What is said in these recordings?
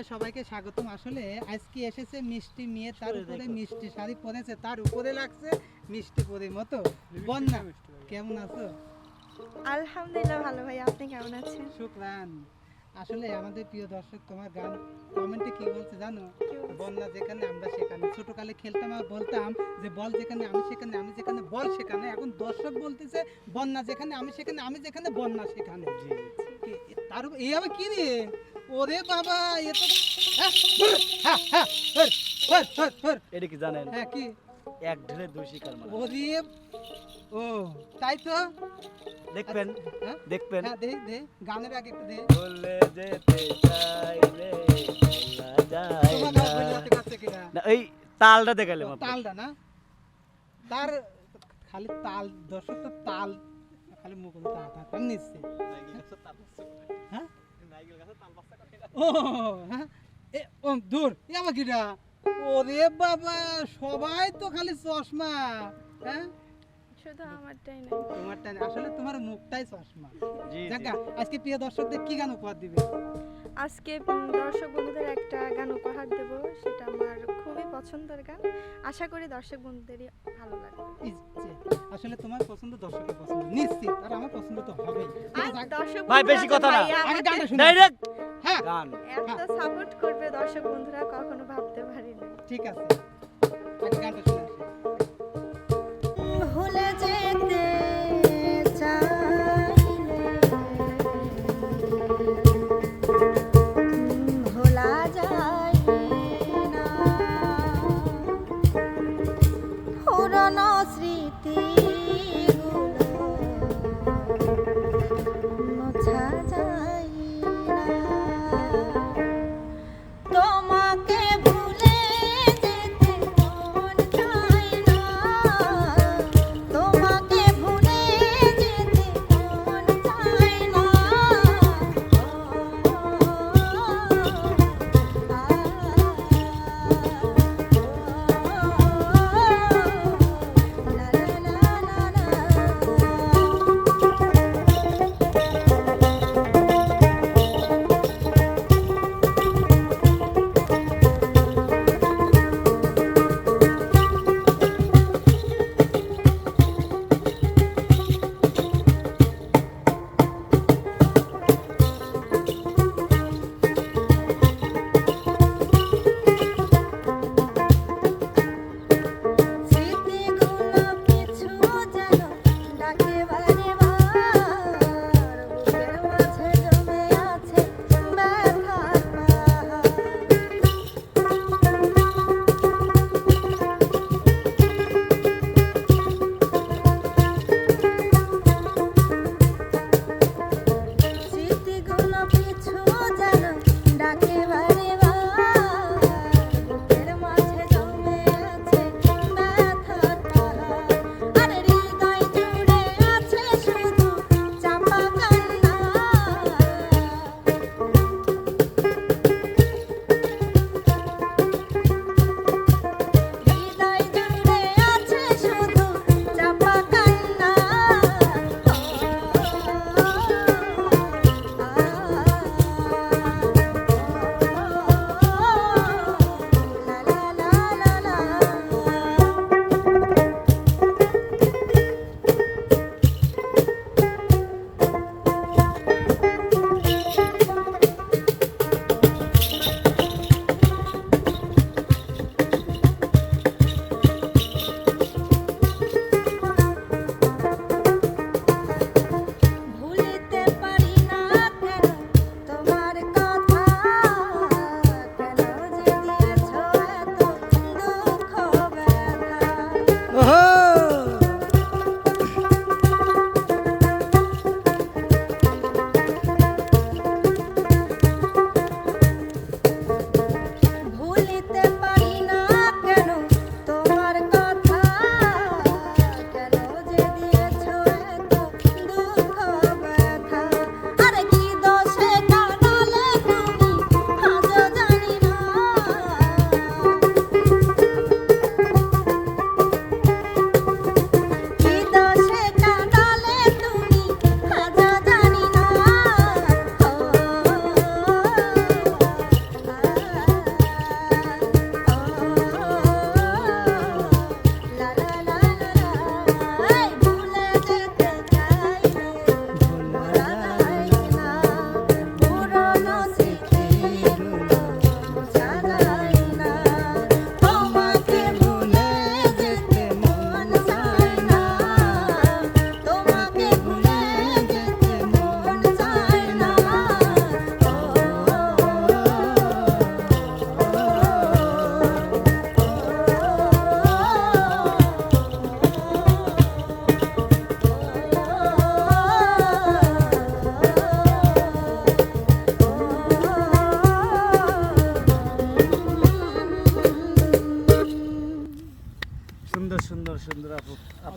জানাই সবাইকে স্বাগতম। আসলে আজকে এসেছে মিষ্টি মেয়ে তার উপরে মিষ্টি শাড়ি পরেছে তার উপরে লাগছে মিষ্টি পরির মতো। বন্যা কেমন আছো? আলহামদুলিল্লাহ ভালো ভাই আপনি কেমন আছেন? শুক্রান। আসলে আমাদের প্রিয় দর্শক তোমার গান কমেন্টে কি বলছে জানো? বন্যা যেখানে আমরা সেখানে। ছোটকালে খেলতাম আর বলতাম যে বল যেখানে আমি সেখানে আমি যেখানে বল সেখানে। এখন দর্শক বলতেছে বন্যা যেখানে আমি সেখানে আমি যেখানে বন্যা সেখানে। তার উপর- এই আবার কি রে ওরে বাবা এ তো হ্যাঁ, হ্যাঁ, হ্যাঁ। এটা কি জানেন? হ্যাঁ কি? এক ঢেলে দুই শিকার মারা। ওরে ও তাই তো? দেখবেন হ্যাঁ? দেখবেন। হ্যাঁ দে দে গানের আগে একটু দে। বলে যেতে চাইলে যায় না। এই তালটা দেখালে। তালটা না? তার খালি তাল দর্শক তো তাল খালি মুখ তাল তাল নিচ্ছে ও হ্যাঁ? দূর। এ আমার কিটা? ওরে বাবা সবাই তো খালি চশমা হ্যাঁ? শুধু আমারটাই নাই। তোমারটা আসলে তোমার মুখটাই চশমা। জি। আজকে প্রিয় দর্শকদের কি গান উপহার দিবে? আজকে দর্শক বন্ধুদের একটা গান উপহার দেব সেটা আমার খুবই পছন্দের গান। আশা করি দর্শক বন্ধুদেরই ভালো লাগবে। আসলে তোমার পছন্দ দর্শকের পছন্দ। নিশ্চিত আর আমার পছন্দ তো হবেই। আগে- দর্শক ভাই, বেশি কথা না। গানটা শুনি ডাইরেক্ট হ্যাঁ। গান। এত সাপোর্ট করবে দর্শক বন্ধুরা কখনো ভাবতে পারিনি। ঠিক আছে। আগে গানটা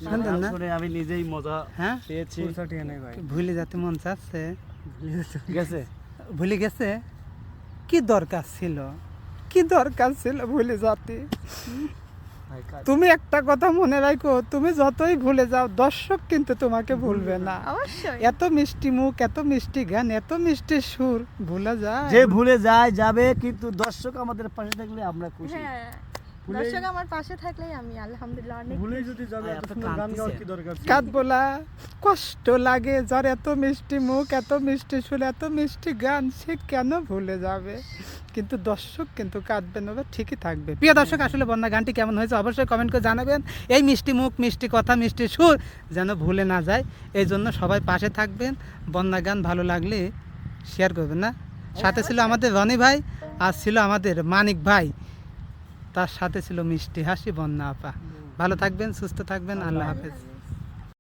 গান না? আমি নিজেই মজা হ্যাঁ? পেয়েছি। ভুলে যেতে মন চাচ্ছে। ঠিক আছে ভুলে গেছে? কি দরকার ছিল? কি দরকার ছিল ভুলে যেতে? তুমি একটা কথা মনে রাখো তুমি যতই ভুলে যাও দর্শক কিন্তু তোমাকে ভুলবে না। এত মিষ্টি মুখ এত মিষ্টি গান এত মিষ্টি সুর ভুলে যায়। যে ভুলে যায় যাবে কিন্তু দর্শক আমাদের পাশে থাকলে আমরা খুশি। হ্যাঁ। দর্শক আমার পাশে থাকলেই আমি আলহামদুলিল্লাহ অনেক ভুলেই যদি যাবে এত সুন্দর গান গাওয়ার কি দরকার ছিল? কাঁদ বলা কষ্ট লাগে যার এত মিষ্টি মুখ এত মিষ্টি সুর এত মিষ্টি গান সে কেন ভুলে যাবে? কিন্তু দর্শক কিন্তু কাঁদবে না ঠিকই থাকবে। প্রিয় দর্শক আসলে বন্যা গানটি কেমন হয়েছে অবশ্যই কমেন্ট করে জানাবেন। এই মিষ্টি মুখ মিষ্টি কথা মিষ্টি সুর যেন ভুলে না যায় এই জন্য সবাই পাশে থাকবেন। বন্যা গান ভালো লাগলে শেয়ার করবেন না। সাথে ছিল আমাদের রনি ভাই আর ছিল আমাদের মানিক ভাই। তার সাথে ছিল মিষ্টি হাসি বন্যা আপা। ভালো থাকবেন সুস্থ থাকবেন আল্লাহ হাফেজ।